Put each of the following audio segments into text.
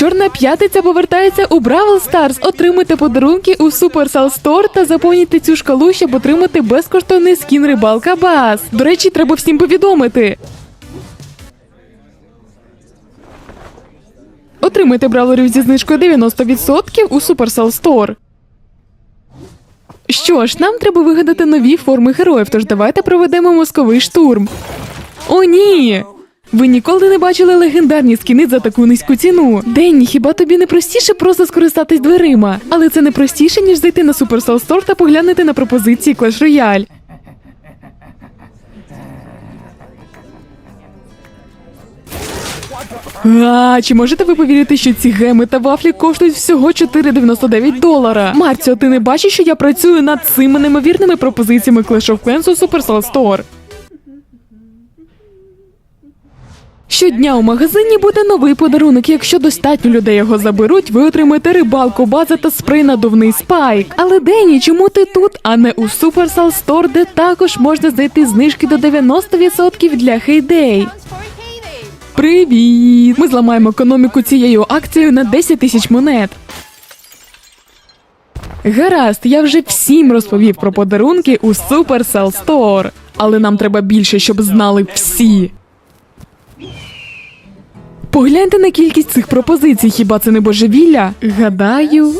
Чорна п'ятиця повертається у Бравл Старс. Отримуйте подарунки у Supercell Store та заповнюйте цю шкалу, щоб отримати безкоштовний скін рибалка Бас. До речі, треба всім повідомити. Отримайте бравлерів зі знижкою 90% у Supercell Store. Що ж, нам треба вигадати нові форми героїв, тож давайте проведемо мозковий штурм. О, ні! Ви ніколи не бачили легендарні скіни за таку низьку ціну. Денні, хіба тобі не простіше просто скористатись дверима? Але це не простіше, ніж зайти на Supercell Store та поглянути на пропозиції Clash Royale. А, чи можете ви повірити, що ці геми та вафлі коштують всього 4,99 долара? Марціо, ти не бачиш, що я працюю над цими неймовірними пропозиціями Clash of Clans у Supercell Store? Щодня у магазині буде новий подарунок. Якщо достатньо людей його заберуть, ви отримаєте рибалку, база та спрей надувний спайк. Але Дені, чому ти тут, а не у Supercell Store, де також можна знайти знижки до 90% для хейдей? Привіт! Ми зламаємо економіку цією акцією на 10 тисяч монет. Гаразд, я вже всім розповів про подарунки у Supercell Store. Але нам треба більше, щоб знали всі. Погляньте на кількість цих пропозицій, хіба це не божевілля? Гадаю.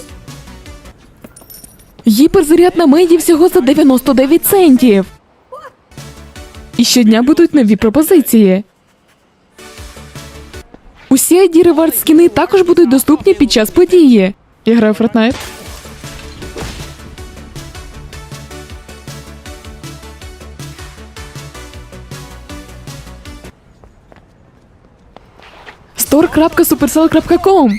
Гіперзаряд на меді всього за 99 центів. І щодня будуть нові пропозиції. Усі ID Reward скіни також будуть доступні під час події. Я граю Fortnite. store.supercell.com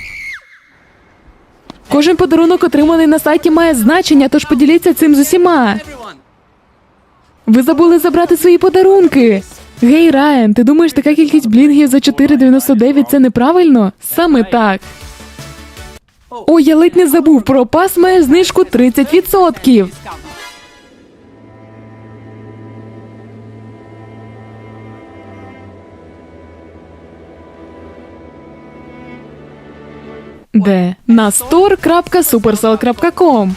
Кожен подарунок, отриманий на сайті, має значення, тож поділіться цим з усіма. Ви забули забрати свої подарунки. Гей, Райан, ти думаєш, така кількість блінгів за 4,99 це неправильно? Саме так. Ой, я ледь не забув про пас має знижку 30%. Де? На store.supercell.com